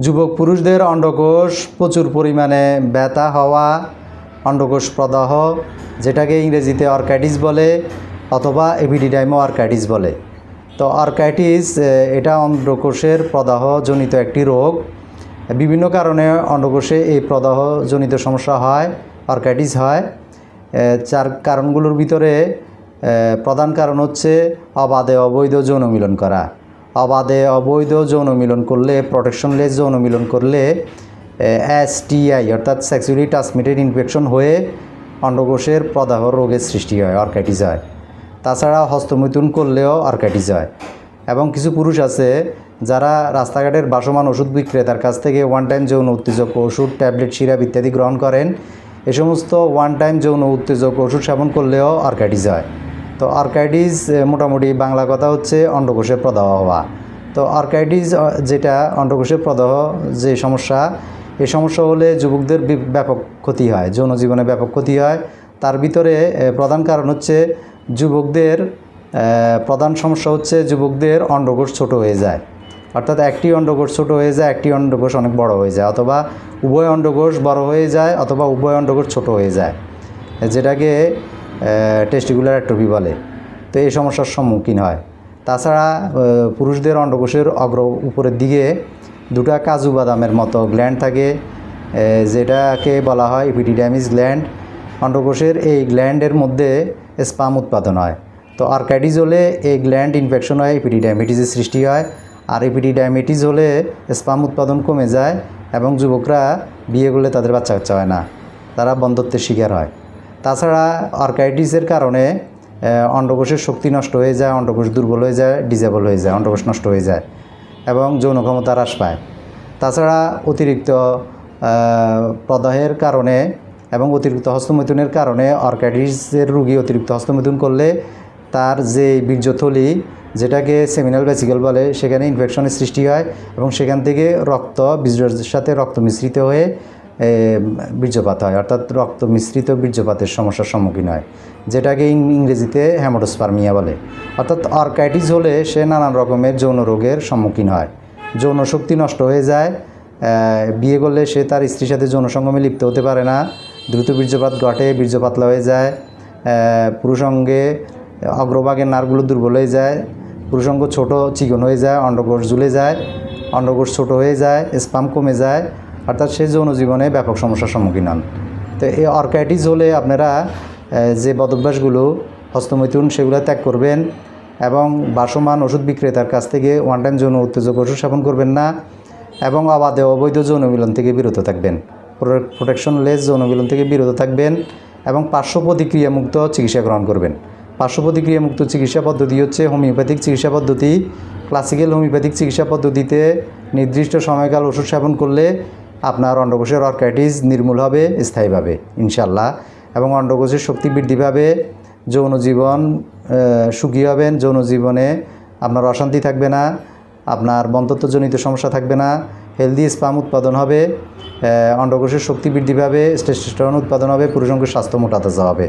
যুবক পুরুষদের অন্ডকোষ প্রচুর পরিমাণে ব্যথা হওয়া, অন্ডকোষ প্রদাহ, যেটাকে ইংরেজিতে অর্কাইটিস বলে অথবা এপিডিডাইমো অর্কাইটিস বলে। তো অর্কাইটিস এটা অন্ডকোষের প্রদাহ জনিত একটি রোগ। বিভিন্ন কারণে অন্ডকোষে এই প্রদাহ জনিত সমস্যা হয়, অর্কাইটিস হয়। চার কারণগুলোর ভিতরে প্রধান কারণ হচ্ছে অবাধে অবৈধ যৌন মিলন করা। অবাধে অবৈধ যৌন মিলন করলে প্রোটেকশনলেস যৌন মিলন করলে এসটিআই অর্থাৎ সেক্সুয়ালি ট্রান্সমিটেড ইনফেকশন হয়ে অন্ডকোষের প্রদাহ রোগের সৃষ্টি হয় অর্কাইটিস হয়। তাছাড়া হস্তমৈথুন করলেও অর্কাইটিস হয়। এবং কিছু পুরুষ আছে যারা রাস্তাঘাটের বাসমান ওষুধ বিক্রেতার কাছ থেকে ওয়ান টাইম যৌন উত্তেজক ওষুধ, ট্যাবলেট, সিরাপ ইত্যাদি গ্রহণ করেন। এ সমস্ত ওয়ান টাইম যৌন উত্তেজক ওষুধ সেবন করলেও অর্কাইটিস হয়। তো অর্কাইটিস এ, মোটামুটি বাংলা কথা হচ্ছে অন্ডকোষের প্রদাহ হওয়া। তো অর্কাইটিস আহ, যেটা অন্ডকোষের প্রদাহ যে সমস্যা এই সমস্যা হলে যুবকদের ব্যাপক ক্ষতি হয় যৌন জীবনে ব্যাপক ক্ষতি হয়। তার ভিতরে প্রধান কারণ হচ্ছে যুবকদের প্রধান সমস্যা হচ্ছে যুবকদের অন্ডকোষ ছোট হয়ে যায়। অর্থাৎ একটি অন্ডকোষ ছোট হয়ে যায় একটি অন্ডকোষ অনেক বড় হয়ে যায় অথবা উভয় অন্ডকোষ বড় হয়ে যায় অথবা উভয় অন্ডকোষ ছোট হয়ে যায়। যেটাকে টেস্টিকুলার অ্যাট্রফি বলে। তো এই সমস্যার সম্মুখীন হয়। তাছাড়া পুরুষদের অন্ডকোষের অগ্র উপরের দিকে দুটা কাজু বাদামের মতো গ্ল্যান্ড থাকে যেটাকে বলা হয় ইপিডিডামিস গ্ল্যান্ড অন্ডকোষের এই গ্ল্যান্ডের মধ্যে স্পাম উৎপাদন হয়। তো আর্কাইটিস হলে এই গ্ল্যান্ড ইনফেকশন হয় এপিডিডাইমেটিসের সৃষ্টি হয়। আর এপিডিডাইমেটিস হলে স্পাম উৎপাদন কমে যায় এবং যুবকরা বিয়ে করলে তাদের বাচ্চা কাচ্চা হয় না। তারা বন্ধত্বের শিকার হয়। তাছাড়া অর্কাইটিসের কারণে অন্ডকোষের শক্তি নষ্ট হয়ে যায়, অন্ডকোষ দুর্বল হয়ে যায় ডিজেবল হয়ে যায়, অন্ডকোষ নষ্ট হয়ে যায় এবং যৌন ক্ষমতা হ্রাস পায়। তাছাড়া অতিরিক্ত প্রদাহের কারণে এবং অতিরিক্ত হস্তমৈথুনের কারণে অর্কাইটিসের রুগী অতিরিক্ত হস্তমৈথুন করলে তার যে বীর্যথলি, যেটাকে সেমিনাল ভেসিকল বলে, সেখানে ইনফেকশনের সৃষ্টি হয় এবং সেখান থেকে রক্ত, বীর্যের সাথে রক্ত মিশ্রিত হয়ে বীর্যপাত হয় অর্থাৎ রক্ত মিশ্রিত বীর্যপাতের সমস্যার সম্মুখীন হয় যেটাকে ইংরেজিতে হ্যামোটোস্পার্মিয়া বলে। অর্থাৎ অর্কাইটিস হলে সে নানান রকমের যৌন রোগের সম্মুখীন হয়। যৌন শক্তি নষ্ট হয়ে যায় বিয়ে করলে সে তার স্ত্রীর সাথে যৌন সঙ্গমে লিপ্ত হতে পারে না দ্রুত বীর্যপাত ঘটে বীর্য পাতলা হয়ে যায় আহ, পুরুষঙ্গে অগ্রভাগের নারগুলো দুর্বল হয়ে যায় পুরুষঙ্গ ছোট চিকন হয়ে যায় অন্ডকোষ ঝুলে যায় অন্ডকোষ ছোট হয়ে যায় স্পাম কমে যায় অর্থাৎ সে যৌন জীবনে ব্যাপক সমস্যার সম্মুখীন হন। তো এই অর্কাইটিস হলে আপনারা যে বদভ্যাসগুলো, হস্তমৈথুন, সেগুলো ত্যাগ করবেন এবং বাসমান ওষুধ বিক্রেতার কাছ থেকে ওয়ান টাইম যৌন উত্তেজক ওষুধ সেবন করবেন না এবং অবাধে অবৈধ যৌন মিলন থেকে বিরত থাকবেন। প্রোটেকশন লেস যৌন মিলন থেকে বিরত থাকবেন এবং পার্শ্ব প্রতিক্রিয়ামুক্ত চিকিৎসা গ্রহণ করবেন। পার্শ্ব প্রতিক্রিয়ামুক্ত চিকিৎসা পদ্ধতি হচ্ছে হোমিওপ্যাথিক চিকিৎসা পদ্ধতি। ক্লাসিক্যাল হোমিওপ্যাথিক চিকিৎসা পদ্ধতিতে নির্দিষ্ট সময়কাল ওষুধ সেবন করলে আপনার অন্ডকোষের অর্কাইটিস নির্মূল হবে স্থায়ীভাবে ইনশাল্লাহ এবং অন্ডকোষের শক্তি বৃদ্ধি পাবে, যৌন জীবন সুখী হবেন, যৌন জীবনে আপনার অশান্তি থাকবে না, আপনার বন্ধত্বজনিত সমস্যা থাকবে না হেলদি স্পাম উৎপাদন হবে অন্ডকোষের শক্তি বৃদ্ধি পাবে টেস্টোস্টেরন উৎপাদন হবে পুরুষঙ্গের স্বাস্থ্য মোটা তাজা হবে।